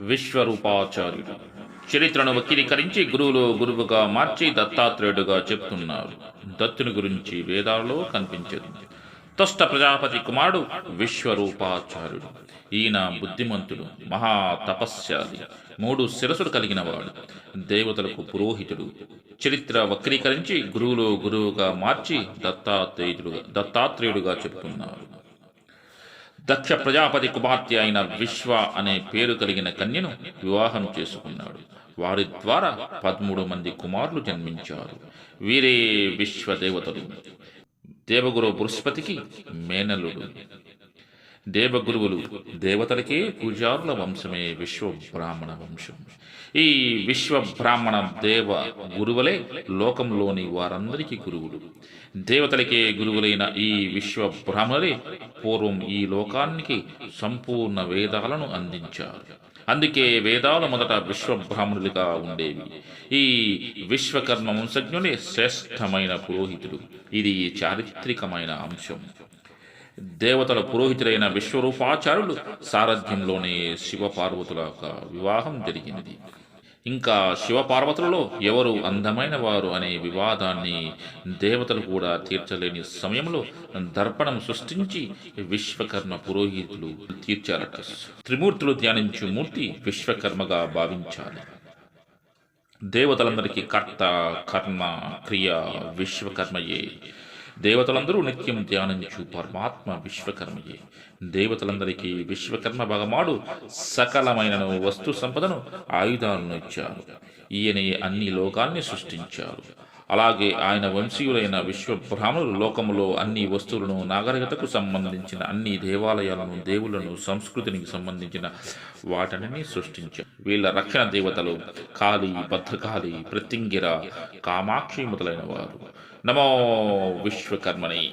విశ్వరూపాచార్యుడు. చరిత్రను వక్రీకరించి గురువులు గురువుగా మార్చి దత్తాత్రేయుడుగా చెప్తున్నారు. దత్తుని గురించి వేదాలలో కనిపించదు. తొష్ట ప్రజాపతి కుమారుడు విశ్వరూపాచార్యుడు. ఈయన బుద్ధిమంతుడు మహా తపస్శాలి మూడు శిరసుడు కలిగిన వాడు దేవతలకు పురోహితుడు. చరిత్ర వక్రీకరించి గురువులు గురువుగా మార్చి దత్తాత్రేయుడుగా దత్తాత్రేయుడుగా చెప్తున్నారు. దక్ష ప్రజాపతి కుమార్తె అయిన విశ్వ అనే పేరు కలిగిన కన్యను వివాహం చేసుకున్నాడు. వారి ద్వారా పదమూడు మంది కుమారులు జన్మించారు. వీరే విశ్వదేవతలు. దేవగురు బృహస్పతికి మేనలుడు. దేవగురువులు దేవతలకే పూజారుల వంశమే విశ్వ బ్రాహ్మణ వంశం. ఈ విశ్వ బ్రాహ్మణ దేవ గురువులే లోకంలోని వారందరికీ గురువులు. దేవతలకే గురువులైన ఈ విశ్వ బ్రాహ్మణులే పూర్వం ఈ లోకానికి సంపూర్ణ వేదాలను అందించారు. అందుకే వేదాలు మొదట విశ్వ బ్రాహ్మణులుగా ఉండేవి. ఈ విశ్వకర్మ వంశజ్ఞులే శ్రేష్టమైన పురోహితుడు ఇది చారిత్రకమైన అంశం. దేవతల పురోహితులైన విశ్వరూపాచార్యులు సారథ్యంలోనే శివపార్వతుల యొక్క వివాహం జరిగింది ఇంకా శివపార్వతులలో ఎవరు అందమైన వారు అనే వివాదాన్ని దేవతలు కూడా తీర్చలేని సమయంలో దర్పణం సృష్టించి విశ్వకర్మ పురోహితులు తీర్చారట. త్రిమూర్తులు ధ్యానించు మూర్తి విశ్వకర్మగా భావించాలి. దేవతలందరికీ కర్త కర్మ క్రియ విశ్వకర్మయే. దేవతలందరూ నిత్యం ధ్యానించు పరమాత్మ విశ్వకర్మయే. దేవతలందరికీ విశ్వకర్మ భగమాడు సకలమైన వస్తు సంపదను ఆయుధాలను ఇచ్చారు. ఈయనే అన్ని లోకాల్ని సృష్టించారు. అలాగే ఆయన వంశీయులైన విశ్వబ్రాహ్మణులు లోకములో అన్ని వస్తువులను నాగరికతకు సంబంధించిన అన్ని దేవాలయాలను దేవులను సంస్కృతికి సంబంధించిన వాటిని సృష్టించారు. వీళ్ళ రక్షణ దేవతలు కాళి భద్రకాళి ప్రత్యంగిర కామాక్షి మొదలైన వారు నమో విశ్వకర్మని